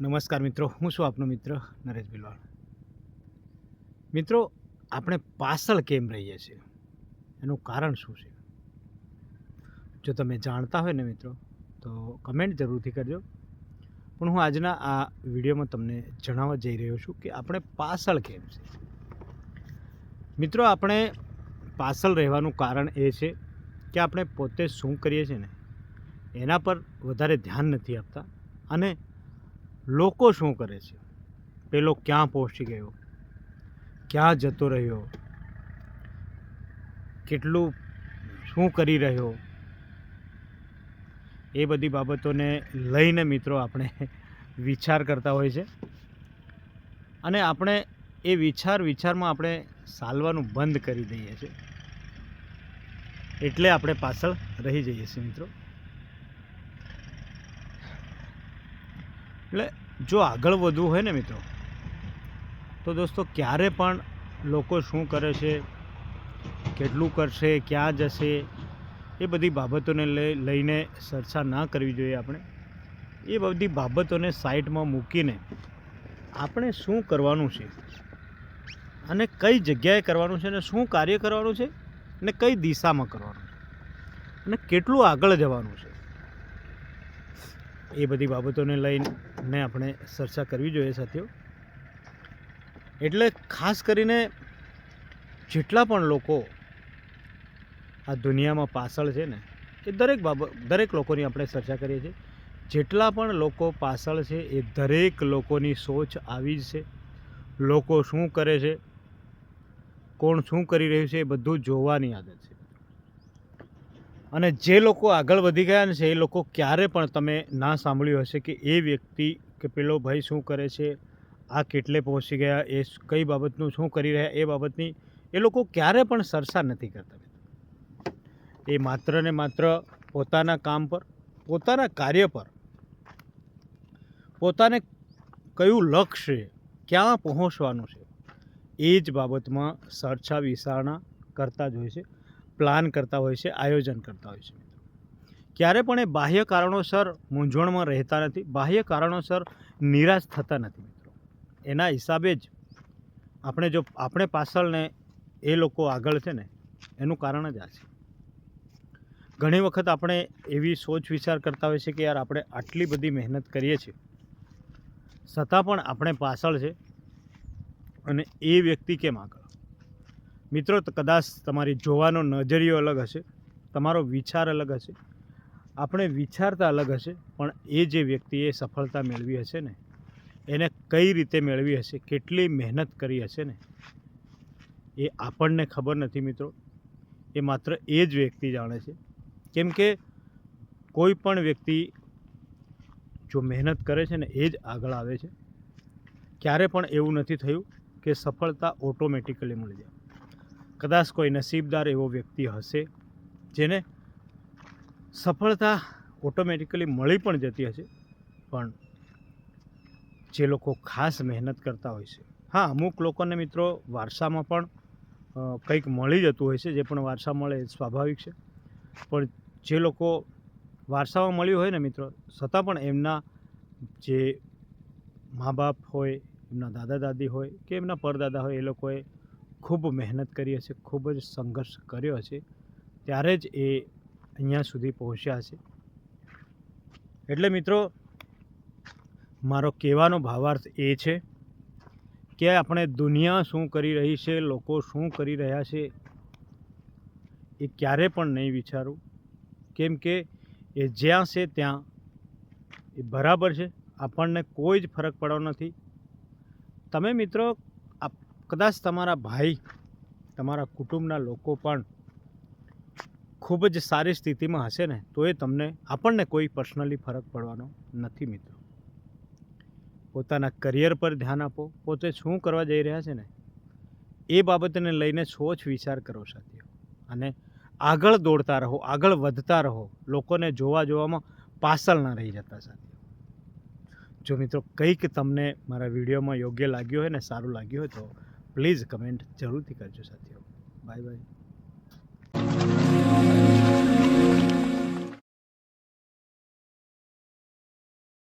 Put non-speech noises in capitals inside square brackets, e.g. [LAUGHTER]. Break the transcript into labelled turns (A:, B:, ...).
A: નમસ્કાર મિત્રો. હું છું આપનો મિત્ર નરેશ બિલવાળ મિત્રો, આપણે પાછળ કેમ રહીએ છીએ? એનું કારણ શું છે? જો તમે જાણતા હોય ને મિત્રો, તો કમેન્ટ જરૂરથી કરજો. પણ હું આજના આ વિડીયોમાં તમને જણાવવા જઈ રહ્યો છું કે આપણે પાછળ કેમ છે? મિત્રો, આપણે પાછળ રહેવાનું કારણ એ છે કે આપણે પોતે શું કરીએ છીએ ને, એના પર વધારે ધ્યાન નથી આપતા અને લોકો શું કરે છે? પેલો ક્યાં પહોંચી ગયો? ક્યાં જતો રહ્યો? કેટલું શું કરી રહ્યો? એ બધી બાબતોને લઈને મિત્રો આપણે [LAUGHS] વિચાર કરતા હોય છે. અને આપણે એ વિચાર વિચારમાં આપણે સાલવાનું બંધ કરી દઈએ છીએ. એટલે આપણે પાછળ રહી જઈએ છીએ મિત્રો. એટલે જો આગળ વધવું હોય ને મિત્રો, તો દોસ્તો ક્યારે પણ લોકો શું કરે છે, કેટલું કરશે, ક્યાં જશે, એ બધી બાબતોને લઈ લઈને ચર્ચા ના કરવી જોઈએ આપણે. એ બધી બાબતોને સાઈડમાં મૂકીને આપણે શું કરવાનું છે અને કઈ જગ્યાએ કરવાનું છે અને શું કાર્ય કરવાનું છે અને કઈ દિશામાં કરવાનું છે અને કેટલું આગળ જવાનું છે, એ બધી બાબતોને લઈને આપણે ચર્ચા કરવી જોઈએ સાથીઓ. એટલે ખાસ કરીને જેટલા પણ લોકો આ દુનિયામાં પાછળ છે ને, એ દરેક બાબત, દરેક લોકોની આપણે ચર્ચા કરીએ છીએ. જેટલા પણ લોકો પાછળ છે, એ દરેક લોકોની સોચ આવી જ છે. લોકો શું કરે છે, કોણ શું કરી રહ્યું છે, એ બધું જોવાની આદત છે. અને જે લોકો આગળ વધી ગયા છે, એ લોકો ક્યારે પણ તમે ના સાંભળ્યું હશે કે એ વ્યક્તિ કે પેલો ભાઈ શું કરે છે, આ કેટલે પહોંચી ગયા, એ કઈ બાબતનું શું કરી રહ્યા, એ બાબતની એ લોકો ક્યારે પણ સરસા નથી કરતા. એ માત્ર ને માત્ર પોતાના કામ પર, પોતાના કાર્ય પર, પોતાને કયું લક્ષ્ય ક્યાં પહોંચવાનું છે, એ જ બાબતમાં સરછા વિચારણા કરતા જ હોય છે. પ્લાન કરતા હોય છે, આયોજન કરતા હોય છે ક્યારે પણ એ બાહ્ય કારણોસર મૂંઝવણમાં રહેતા નથી, બાહ્ય કારણોસર નિરાશ થતા નથી મિત્રો. એના હિસાબે જ આપણે જો, આપણે પાછળ ને એ લોકો આગળ છે ને, એનું કારણ જ આ છે. ઘણી વખત આપણે એવી સોચ વિચાર કરતા હોય છે કે યાર આપણે આટલી બધી મહેનત કરીએ છીએ, છતાં પણ આપણે પાછળ છે અને એ વ્યક્તિ કેમ આગળ? મિત્રો કદાચ તમારી જોવાનો નજરિયો અલગ હશે, તમારો વિચાર અલગ હશે, આપણે વિચારતા અલગ હશે, પણ એ જે વ્યક્તિએ સફળતા મેળવી હશે ને, એને કઈ રીતે મેળવી હશે, કેટલી મહેનત કરી હશે ને, એ આપણને ખબર નથી મિત્રો. એ માત્ર એ જ વ્યક્તિ જાણે છે. કેમ કે કોઈ પણ વ્યક્તિ જો મહેનત કરે છે ને, એ જ આગળ આવે છે. ક્યારે પણ એવું નથી થયું કે સફળતા ઓટોમેટિકલી મળી જાય. કદાચ કોઈ નસીબદાર એવો વ્યક્તિ હશે જેને સફળતા ઓટોમેટિકલી મળી પણ જતી હશે, પણ જે લોકો ખાસ મહેનત કરતા હોય છે. હા, અમુક લોકોને મિત્રો વારસામાં પણ કંઈક મળી જતું હોય છે, જે પણ વારસા મળે એ સ્વાભાવિક છે. પણ જે લોકો વારસામાં મળ્યું હોય ને મિત્રો, છતાં પણ એમના જે મા બાપ હોય, એમના દાદા દાદી હોય કે એમના પરદાદા હોય, એ લોકોએ ખૂબ મહેનત કરી હશે, ખૂબ જ સંઘર્ષ કર્યો હશે, ત્યારે જ એ અહીંયા સુધી પહોંચ્યા હશે. એટલે મિત્રો, મારો કહેવાનો ભાવાર્થ એ છે કે આપણે દુનિયા શું કરી રહી છે, લોકો શું કરી રહ્યા છે, એ ક્યારે પણ નહીં વિચારું. કેમ કે એ જ્યાં છે ત્યાં એ બરાબર છે, આપણને કોઈ જ ફરક પડવાનો નથી. તમે મિત્રો કદાચ તમારા ભાઈ, તમારા કુટુંબના લોકો પણ ખૂબ જ સારી સ્થિતિમાં હશે ને, તો એ તમને, આપણને કોઈ પર્સનલી ફરક પડવાનો નથી મિત્રો. પોતાના કરિયર પર ધ્યાન આપો, પોતે શું કરવા જઈ રહ્યા છે ને, એ બાબતને લઈને સોચ વિચાર કરો સાથીઓ. અને આગળ દોડતા રહો, આગળ વધતા રહો, લોકોને જોવા જોવામાં પાછળ ના રહી જતા સાથીઓ. જો મિત્રો કંઈક તમને મારા વિડીયોમાં યોગ્ય લાગ્યું હોય ને, સારું લાગ્યું હોય તો પ્લીઝ કમેન્ટ જરૂરથી કરજો સાથીઓ. Bye bye.